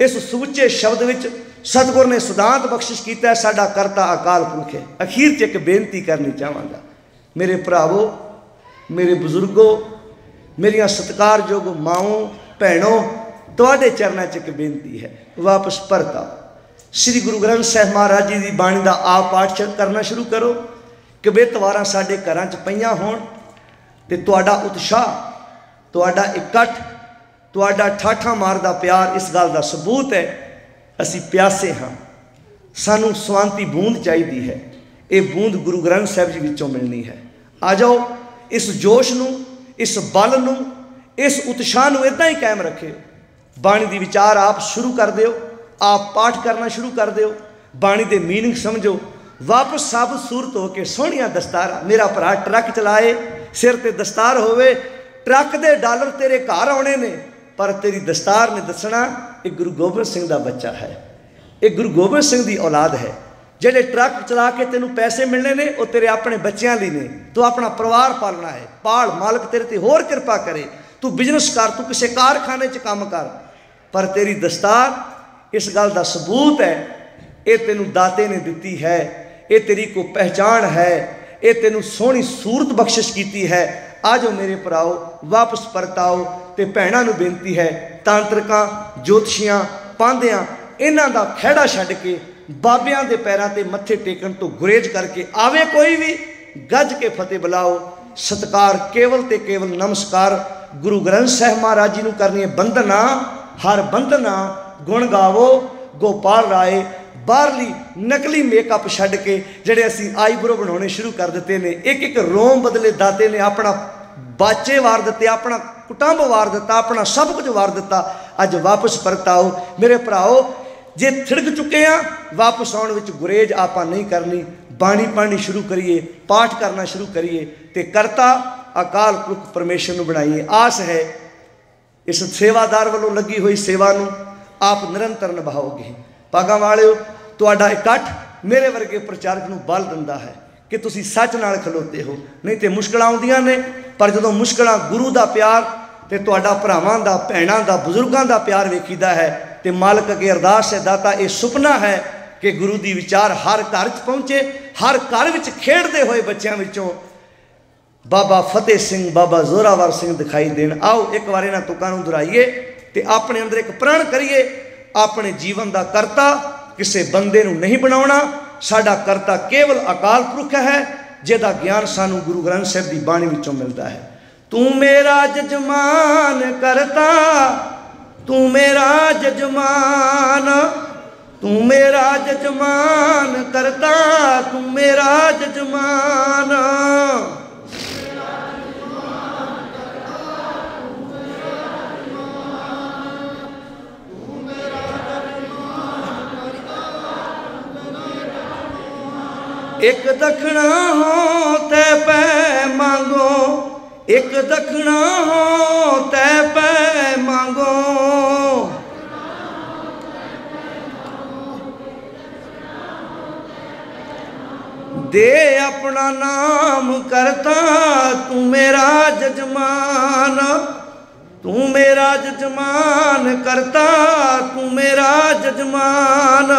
ਇਸ ਸੁੱਚੇ ਸ਼ਬਦ ਵਿੱਚ ਸਤਿਗੁਰ ਨੇ ਸਿਧਾਂਤ ਬਖਸ਼ਿਸ਼ ਕੀਤਾ ਸਾਡਾ ਕਰਤਾ ਅਕਾਲ ਪੁਰਖ ਹੈ। ਅਖੀਰ 'ਚ ਇੱਕ ਬੇਨਤੀ ਕਰਨੀ ਚਾਹਾਂਗਾ। ਮੇਰੇ ਭਰਾਵੋ, ਮੇਰੇ ਬਜ਼ੁਰਗੋ, ਮੇਰੀਆਂ ਸਤਿਕਾਰਯੋਗ ਮਾਓ ਭੈਣੋ, ਤੁਹਾਡੇ ਚਰਨਾਂ 'ਚ ਇੱਕ ਬੇਨਤੀ ਹੈ। ਵਾਪਸ ਪਰਤਾ ਸ੍ਰੀ ਗੁਰੂ ਗ੍ਰੰਥ ਸਾਹਿਬ ਮਹਾਰਾਜ ਜੀ ਦੀ ਬਾਣੀ ਦਾ ਆਪ ਪਾਠ ਕਰਨਾ ਸ਼ੁਰੂ ਕਰੋ। ਕਿ ਬੇਤਵਾਰਾਂ ਸਾਡੇ ਘਰਾਂ 'ਚ ਪਈਆਂ ਹੋਣ ਤੇ ਤੁਹਾਡਾ ਉਤਸ਼ਾਹ, ਤੁਹਾਡਾ ਇਕੱਠ ਤੁਹਾਡਾ ਠਾਠਾ ਮਾਰਦਾ ਪਿਆਰ ਇਸ ਗੱਲ ਦਾ ਸਬੂਤ ਹੈ, ਅਸੀਂ ਪਿਆਸੇ ਹਾਂ। ਸਾਨੂੰ ਸਵਾਂਤੀ ਬੂੰਦ ਚਾਹੀਦੀ ਹੈ। ਇਹ ਬੂੰਦ ਗੁਰੂ ਗ੍ਰੰਥ ਸਾਹਿਬ ਜੀ ਵਿੱਚੋਂ ਮਿਲਣੀ ਹੈ। ਆ ਜਾਓ, ਇਸ ਜੋਸ਼ ਨੂੰ, ਇਸ ਬਲ ਨੂੰ, ਇਸ ਉਤਸ਼ਾਹ ਨੂੰ ਇਦਾਂ ਹੀ ਕਾਇਮ ਰੱਖਿਓ ਬਾਣੀ ਦੀ ਵਿਚਾਰ ਆਪ ਸ਼ੁਰੂ ਕਰ ਦਿਓ, ਆਪ ਪਾਠ ਕਰਨਾ ਸ਼ੁਰੂ ਕਰ ਦਿਓ। ਬਾਣੀ ਦੇ ਮੀਨਿੰਗ ਸਮਝੋ। ਵਾਪਸ ਸਭ ਸੂਰਤ ਹੋ ਕੇ ਸੋਹਣੀਆਂ ਦਸਤਾਰਾਂ। ਮੇਰਾ ਭਰਾ ਟਰੱਕ ਚਲਾਏ, ਸਿਰ ਤੇ ਦਸਤਾਰ ਹੋਵੇ, ਟਰੱਕ ਦੇ ਡਾਲਰ ਤੇਰੇ ਘਰ ਆਉਣੇ ਨੇ। ਪਰ ਤੇਰੀ ਦਸਤਾਰ ਨੇ ਦੱਸਣਾ ਇਹ ਗੁਰੂ ਗੋਬਿੰਦ ਸਿੰਘ ਦਾ ਬੱਚਾ ਹੈ। ਇਹ ਗੁਰੂ ਗੋਬਿੰਦ ਸਿੰਘ ਦੀ ਔਲਾਦ ਹੈ। ਜਿਹੜੇ ਟਰੱਕ ਚਲਾ ਕੇ ਤੈਨੂੰ ਪੈਸੇ ਮਿਲਣੇ ਨੇ, ਉਹ ਤੇਰੇ ਆਪਣੇ ਬੱਚਿਆਂ ਲਈ ਨੇ। ਤੂੰ ਆਪਣਾ ਪਰਿਵਾਰ ਪਾਲਣਾ ਹੈ। ਪਾਲ ਮਾਲਕ ਤੇਰੇ ਤੇ ਹੋਰ ਕਿਰਪਾ ਕਰੇ। ਤੂੰ ਬਿਜ਼ਨਸ ਕਰ, ਤੂੰ ਕਿਸੇ ਕਾਰਖਾਨੇ 'ਚ ਕੰਮ ਕਰ। ਪਰ ਤੇਰੀ ਦਸਤਾਰ ਇਸ ਗੱਲ ਦਾ ਸਬੂਤ ਹੈ। ਇਹ ਤੈਨੂੰ ਦਾਤੇ ਨੇ ਦਿੱਤੀ ਹੈ। ਇਹ ਤੇਰੀ ਕੋ ਪਹਿਚਾਣ ਹੈ। ਇਹ ਤੈਨੂੰ ਸੋਹਣੀ ਸੂਰਤ ਬਖਸ਼ਿਸ਼ ਕੀਤੀ ਹੈ। ਆ ਜਾਓ ਮੇਰੇ ਭਰਾਓ, ਵਾਪਸ ਪਰਤਾਓ ਤੇ ਭੈਣਾਂ ਨੂੰ ਬੇਨਤੀ ਹੈ, ਤਾਂਤਰਿਕਾਂ, ਜੋਤਸ਼ੀਆਂ ਪਾਂਦਿਆਂ ਇਹਨਾਂ ਦਾ ਖਹਿੜਾ ਛੱਡ ਕੇ ਬਾਬਿਆਂ ਦੇ ਪੈਰਾਂ ਤੇ ਮੱਥੇ ਟੇਕਣ ਤੋਂ ਗੁਰੇਜ ਕਰਕੇ ਆਵੇ ਕੋਈ ਵੀ, ਗੱਜ ਕੇ ਫਤਿਹ ਬੁਲਾਓ। ਸਤਕਾਰ ਕੇਵਲ ਤੇ ਕੇਵਲ ਨਮਸਕਾਰ। ਗੁਰੂ ਗ੍ਰੰਥ ਸਾਹਿਬ ਮਹਾਰਾਜ ਜੀ ਨੂੰ ਕਰਨੀ ਹੈ ਬੰਦਨਾ ਹਰ ਬੰਦਨਾ ਗੁਣ ਗਾਵੋ, ਗੋਪਾਲ ਰਾਏ ਬਾਹਰਲੀ ਨਕਲੀ ਮੇਕਅਪ ਛੱਡ ਕੇ ਜਿਹੜੇ ਅਸੀਂ ਆਈਬ੍ਰੋ ਬਣਾਉਣੇ ਸ਼ੁਰੂ ਕਰ ਦਿੱਤੇ ਨੇ, ਇੱਕ ਇੱਕ ਰੋਮ ਬਦਲੇ ਦਾਤੇ ਨੇ, ਆਪਣਾ ਬਾਚੇ ਵਾਰ ਦਿੱਤੇ, ਆਪਣਾ ਕੁਟੰਬ ਵਾਰ ਦਿੱਤਾ, ਆਪਣਾ ਸਭ ਕੁਝ ਵਾਰ ਦਿੱਤਾ, ਅੱਜ ਵਾਪਸ ਪਰਤਾਓ। ਮੇਰੇ ਭਰਾਓ, ਜੇ ਥਿੜਕ ਚੁੱਕੇ ਆ, ਵਾਪਸ ਆਉਣ ਵਿੱਚ ਗੁਰੇਜ ਆਪਾਂ ਨਹੀਂ ਕਰਨੀ। ਬਾਣੀ ਪੜ੍ਹਨੀ ਸ਼ੁਰੂ ਕਰੀਏ, ਪਾਠ ਕਰਨਾ ਸ਼ੁਰੂ ਕਰੀਏ ਤੇ ਕਰਤਾ ਅਕਾਲ ਪੁਰਖ ਪਰਮੇਸ਼ਰ ਨੂੰ ਬਣਾਈਏ। ਆਸ ਹੈ, ਇਸ ਸੇਵਾਦਾਰ ਵੱਲੋਂ ਲੱਗੀ ਹੋਈ ਸੇਵਾ ਨੂੰ ਆਪ ਨਿਰੰਤਰ ਨਿਭਾਓਗੇ। ਪਾਗਾਂ ਵਾਲਿਓ ਤੁਹਾਡਾ ਇਕੱਠ ਮੇਰੇ ਵਰਗੇ ਪ੍ਰਚਾਰਕ ਨੂੰ ਬਲ ਦਿੰਦਾ ਹੈ ਕਿ ਤੁਸੀਂ ਸੱਚ ਨਾਲ ਖਲੋਤੇ ਹੋ। ਨਹੀਂ ਤੇ ਮੁਸ਼ਕਲਾਂ ਆਉਂਦੀਆਂ ਨੇ, ਪਰ ਜਦੋਂ ਮੁਸ਼ਕਲਾਂ ਗੁਰੂ ਦਾ ਪਿਆਰ ਤੇ ਤੁਹਾਡਾ ਭਰਾਵਾਂ ਦਾ, ਭੈਣਾਂ ਦਾ, ਬਜ਼ੁਰਗਾਂ ਦਾ ਪਿਆਰ ਵੇਖੀਦਾ ਹੈ, ਤੇ ਮਾਲਕ ਅਗੇ ਅਰਦਾਸ ਹੈ, ਦਾਤਾ ਇਹ ਸੁਪਨਾ ਹੈ ਕਿ ਗੁਰੂ ਦੀ ਵਿਚਾਰ ਹਰ ਘਰ 'ਚ ਪਹੁੰਚੇ, ਹਰ ਘਰ ਵਿੱਚ ਖੇਡਦੇ ਹੋਏ ਬੱਚਿਆਂ ਵਿੱਚੋਂ ਬਾਬਾ ਫਤਿਹ ਸਿੰਘ, ਬਾਬਾ ਜ਼ੋਰਾਵਰ ਸਿੰਘ ਦਿਖਾਈ ਦੇਣ। ਆਓ ਇੱਕ ਵਾਰ ਇਹਨਾਂ ਤੁਕਾਂ ਨੂੰ ਦੁਹਰਾਈਏ ਤੇ ਆਪਣੇ ਅੰਦਰ ਇੱਕ ਪ੍ਰਣ ਕਰੀਏ, ਆਪਣੇ ਜੀਵਨ ਦਾ ਕਰਤਾ ਕਿਸੇ ਬੰਦੇ ਨੂੰ ਨਹੀਂ ਬਣਾਉਣਾ। ਸਾਡਾ ਕਰਤਾ ਕੇਵਲ ਅਕਾਲ ਪੁਰਖ ਹੈ, ਜਿਹਦਾ ਗਿਆਨ ਸਾਨੂੰ ਗੁਰੂ ਗ੍ਰੰਥ ਸਾਹਿਬ ਦੀ ਬਾਣੀ ਵਿੱਚੋਂ ਮਿਲਦਾ ਹੈ। ਤੂੰ ਮੇਰਾ ਜਜਮਾਨ ਕਰਤਾ, ਤੂੰ ਮੇਰਾ ਜਜਮਾਨ, ਤੂੰ ਮੇਰਾ ਜਜਮਾਨ ਕਰਤਾ, ਤੂੰ ਮੇਰਾ ਜਜਮਾਨ। ਇੱਕ ਦਖਣਾ ਹੋ ਤੈ ਪੈ ਮੰਗੋ, ਇੱਕ ਦਖਣਾ ਹੋ ਤੈ ਪੈ ਮੰਗੋ। ਦੇ ਆਪਣਾ ਨਾਮ ਕਰਤਾ ਤੂੰ ਮੇਰਾ ਜਜਮਾਨ, ਤੂੰ ਮੇਰਾ ਜਜਮਾਨ ਕਰਤਾ ਤੂੰ ਮੇਰਾ ਜਜਮਾਨ।